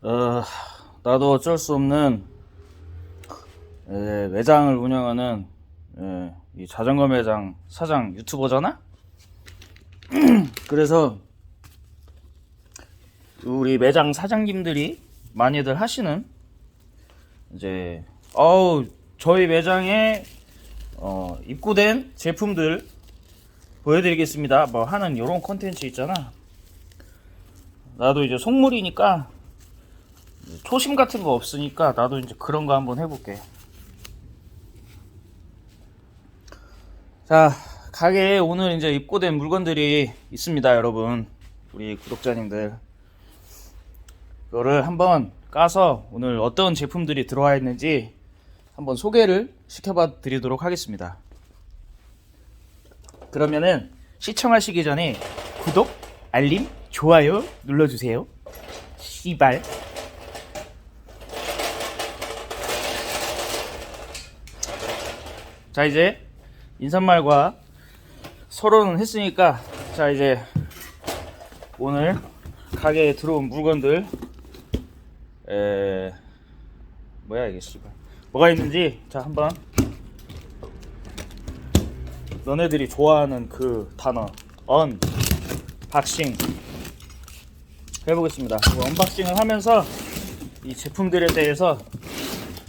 어, 나도 어쩔 수 없는 에, 매장을 운영하는 에, 이 자전거 매장 사장 유튜버잖아. 그래서 우리 매장 사장님들이 많이들 하시는 이제 어우 저희 매장에 어, 입고된 제품들 보여드리겠습니다. 뭐 하는 이런 컨텐츠 있잖아. 나도 이제 속물이니까 초심 같은 거 없으니까 나도 이제 그런 거 한번 해볼게. 자, 가게에 오늘 이제 입고된 물건들이 있습니다, 여러분. 우리 구독자님들. 이거를 한번 까서 오늘 어떤 제품들이 들어와 있는지 한번 소개를 시켜봐 드리도록 하겠습니다. 그러면은 시청하시기 전에 구독, 알림, 좋아요 눌러주세요. 씨발. 자 이제 인사말과 서론은 했으니까 자 이제 오늘 가게에 들어온 물건들 에 뭐야 이게 씨발. 뭐가 있는지 자 한번. 너네들이 좋아하는 그 단어 언 박싱. 해보겠습니다. 그 언박싱을 하면서 이 제품들에 대해서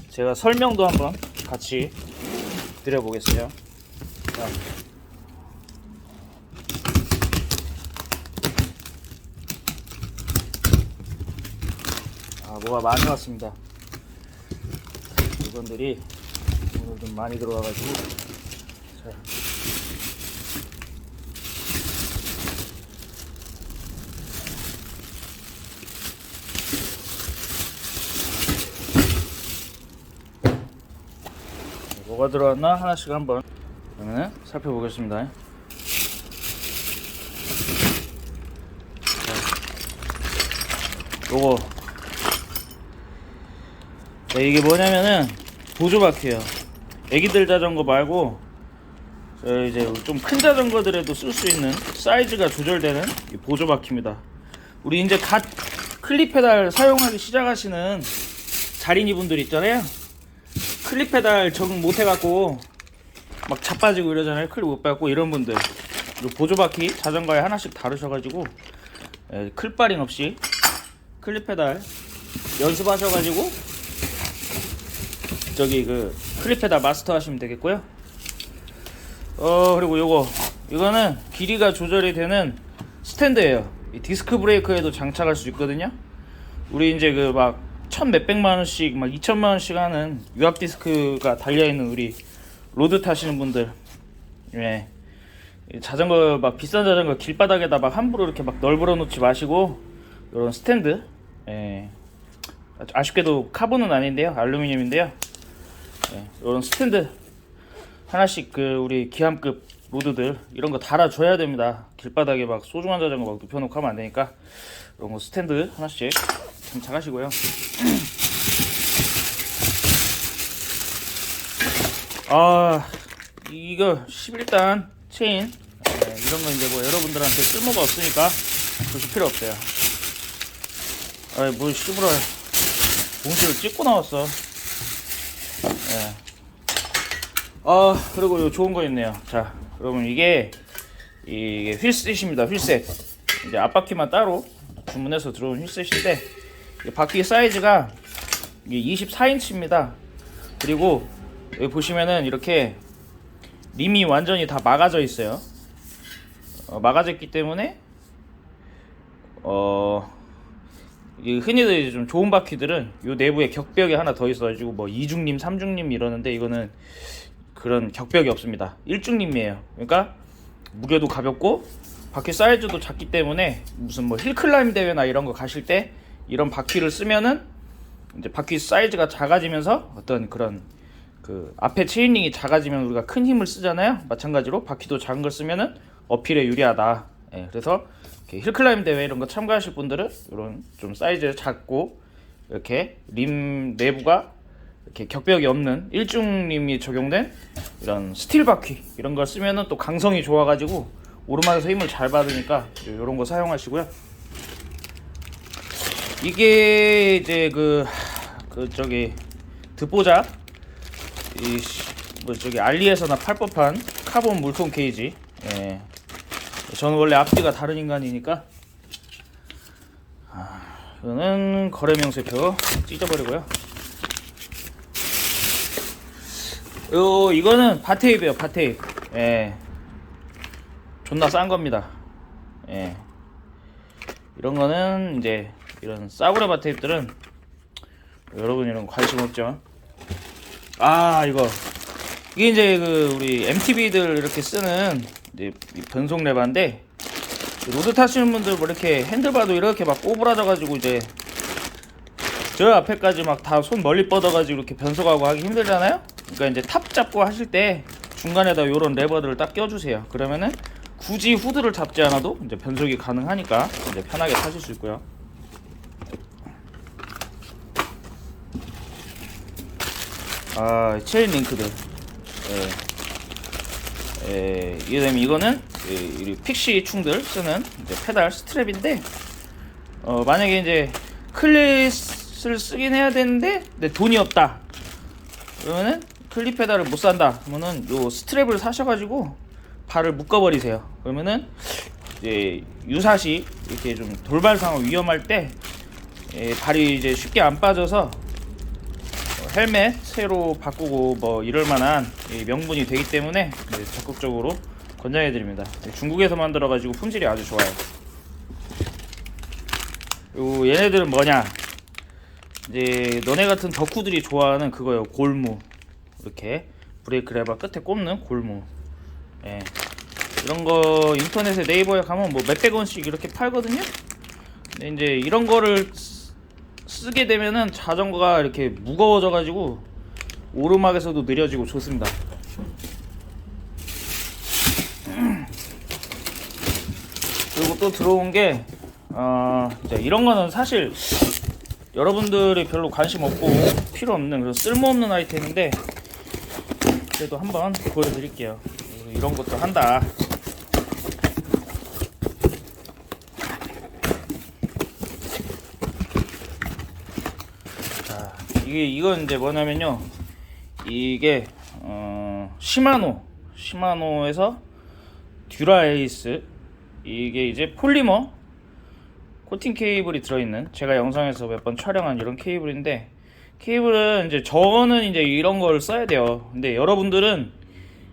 제가 설명도 한번 같이 드려보겠어요 자. 아 뭐가 많이 왔습니다 물건들이 오늘 좀 많이 들어와가지고 자. 뭐가 들어왔나 하나씩 한번 그러면 살펴보겠습니다. 자, 요거 네, 이게 뭐냐면은 보조바퀴예요. 애기들 자전거 말고 저 이제 좀 큰 자전거들에도 쓸 수 있는 사이즈가 조절되는 이 보조바퀴입니다. 우리 이제 갓 클립 페달 사용하기 시작하시는 자린이 분들 있잖아요. 클립 페달 적응 못 해갖고 막 자빠지고 이러잖아요. 클립 못 밟고 이런 분들 보조바퀴 자전거에 하나씩 다루셔가지고 에, 클바링 없이 클립 페달 연습하셔가지고 저기 그 클립 페달 마스터 하시면 되겠고요. 어 그리고 요거 이거는 길이가 조절이 되는 스탠드예요. 이 디스크 브레이크에도 장착할 수 있거든요. 우리 이제 그막 천 몇백만 원씩 막 이천만 원씩 하는 유압 디스크가 달려 있는 우리 로드 타시는 분들, 예, 이 자전거 막 비싼 자전거 길바닥에다 막 함부로 이렇게 막 널브러 놓지 마시고 이런 스탠드, 예, 아쉽게도 카본은 아닌데요, 알루미늄인데요, 예, 이런 스탠드 하나씩 그 우리 기함급 로드들 이런 거 달아줘야 됩니다. 길바닥에 막 소중한 자전거 막 눕혀놓고 하면 안 되니까. 이런 거 스탠드 하나씩 장착하시고요. 아 이거 11단 체인 네, 이런 거 이제 뭐 여러분들한테 쓸모가 없으니까 보실 필요 없어요. 아이 뭘 씨부라 봉지를 찍고 나왔어. 예. 아 그리고 요 좋은 거 있네요. 자 여러분 이게 이게 휠셋입니다. 휠셋 이제 앞바퀴만 따로 주문해서 들어온 휠셋인데 이 바퀴 사이즈가 이게 24인치입니다. 그리고 여기 보시면은 이렇게 림이 완전히 다 막아져 있어요. 어, 막아져 있기 때문에 어이 흔히들 이제 좀 좋은 바퀴들은 요 내부에 격벽이 하나 더 있어가지고 뭐 이중림, 삼중림 이러는데 이거는 그런 격벽이 없습니다. 일중림이에요. 그러니까 무게도 가볍고 바퀴 사이즈도 작기 때문에 무슨 뭐 힐클라임 대회나 이런 거 가실 때 이런 바퀴를 쓰면은 이제 바퀴 사이즈가 작아지면서 어떤 그런 그 앞에 체인링이 작아지면 우리가 큰 힘을 쓰잖아요. 마찬가지로 바퀴도 작은 걸 쓰면은 어필에 유리하다. 예, 그래서 힐클라임 대회 이런 거 참가하실 분들은 이런 좀 사이즈 작고 이렇게 림 내부가 이렇게 격벽이 없는 일중림이 적용된 이런 스틸 바퀴 이런 걸 쓰면은 또 강성이 좋아가지고 오르막에서 힘을 잘 받으니까 이런 거 사용하시고요. 이게 이제 그, 그 저기 듣보잡 이뭐 저기 알리에서나 팔 법한 카본 물통 케이지. 예. 저는 원래 앞뒤가 다른 인간이니까. 아, 이거는 거래 명세표 찢어버리고요. 요 이거는 바테이프예요 바테이프. 예. 존나 싼 겁니다. 예. 이런 거는 이제 이런 싸구려 바 테이프들은 여러분 이런 거 관심 없죠. 아 이거 이게 이제 그 우리 MTB들 이렇게 쓰는 이제 이 변속 레바인데 로드 타시는 분들 뭐 이렇게 핸들바도 이렇게 막 꼬부라져가지고 이제 저 앞에까지 막 다 손 멀리 뻗어가지고 이렇게 변속하고 하기 힘들잖아요. 그러니까 이제 탑 잡고 하실 때 중간에다 이런 레버들을 딱 껴주세요. 그러면은 굳이 후드를 잡지 않아도 이제 변속이 가능하니까 이제 편하게 타실 수 있고요. 아 체인 링크들. 예. 예, 되면 이거는 이, 이 픽시 충들 쓰는 페달 스트랩인데 어 만약에 이제 클릿을 쓰긴 해야 되는데 내 돈이 없다. 그러면은 클립 페달을 못 산다. 그러면은 요 스트랩을 사셔 가지고 발을 묶어 버리세요. 그러면은 이제 유사시 이렇게 좀 돌발 상황 위험할 때 예, 발이 이제 쉽게 안 빠져서 어, 헬멧 새로 바꾸고 뭐 이럴 만한 이 명분이 되기 때문에 네, 적극적으로 권장해 드립니다. 네, 중국에서 만들어 가지고 품질이 아주 좋아요. 요 얘네들은 뭐냐? 이제 너네 같은 덕후들이 좋아하는 그거요 골무 이렇게 브레이크 레버 끝에 꼽는 골무. 예. 이런 거 인터넷에 네이버에 가면 뭐 몇백 원씩 이렇게 팔거든요. 근데 이제 이런 거를 쓰- 쓰게 되면은 자전거가 이렇게 무거워져 가지고 오르막에서도 느려지고 좋습니다. 그리고 또 들어온 게 어, 이런 거는 사실 여러분들이 별로 관심 없고 필요 없는 그런 쓸모없는 아이템인데 그래도 한번 보여드릴게요. 이런 것도 한다. 자, 이게 이건 이제 뭐냐면요. 이게 어, 시마노, 시마노에서 듀라에이스 이게 이제 폴리머 코팅 케이블이 들어있는 제가 영상에서 몇 번 촬영한 이런 케이블인데 케이블은 이제 저는 이제 이런 걸 써야 돼요. 근데 여러분들은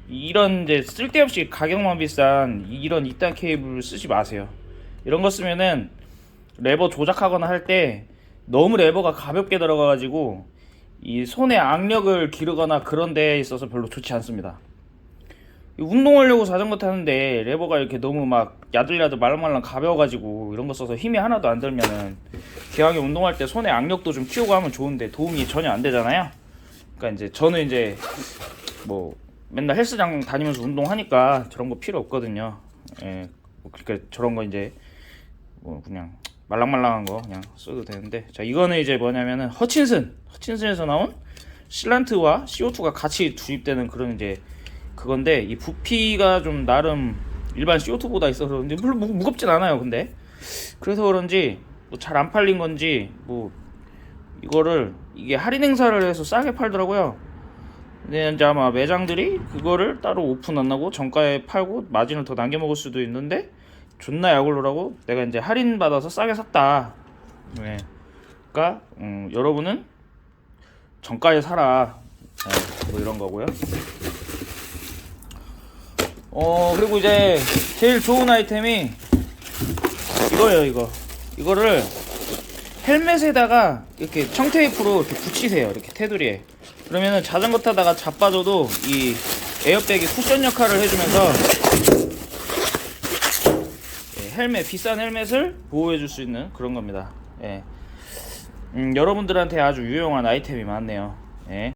이런 이제 쓸데없이 가격만 비싼 이런 이딴 케이블 쓰지 마세요. 이런 거 쓰면은 레버 조작하거나 할 때 너무 레버가 가볍게 들어가가지고 이 손에 악력을 기르거나 그런 데에 있어서 별로 좋지 않습니다. 이 운동하려고 자전거 타는데 레버가 이렇게 너무 막 야들야들 말랑말랑 가벼워가지고 이런 거 써서 힘이 하나도 안 들면은 기왕에 운동할 때 손에 악력도 좀 키우고 하면 좋은데 도움이 전혀 안 되잖아요. 그러니까 이제 저는 이제 뭐 맨날 헬스장 다니면서 운동하니까 저런 거 필요 없거든요. 예, 뭐 그러니까 저런 거 이제 뭐 그냥 말랑말랑한 거 그냥 써도 되는데. 자 이거는 이제 뭐냐면은 허친슨. 허친슨에서 나온 실란트와 CO2가 같이 주입되는 그런 이제 그건데 이 부피가 좀 나름 일반 CO2보다 있어서 근데 별로 무, 무겁진 않아요 근데. 그래서 그런지 뭐 잘 안 팔린 건지 뭐 이거를 이게 할인 행사를 해서 싸게 팔더라고요. 근데 이제 아마 매장들이 그거를 따로 오픈 안 하고 정가에 팔고 마진을 더 남겨 먹을 수도 있는데 존나 약올로라고 내가 이제 할인 받아서 싸게 샀다. 네. 그러니까 음, 여러분은 정가에 사라. 네, 뭐 이런 거고요. 어 그리고 이제 제일 좋은 아이템이 이거예요 이거. 이거를 헬멧에다가 이렇게 청테이프로 이렇게 붙이세요. 이렇게 테두리에. 그러면은 자전거 타다가 자빠져도 이 에어백이 쿠션 역할을 해주면서 예, 헬멧 비싼 헬멧을 보호해 줄 수 있는 그런 겁니다. 예. 음, 여러분들한테 아주 유용한 아이템이 많네요. 예.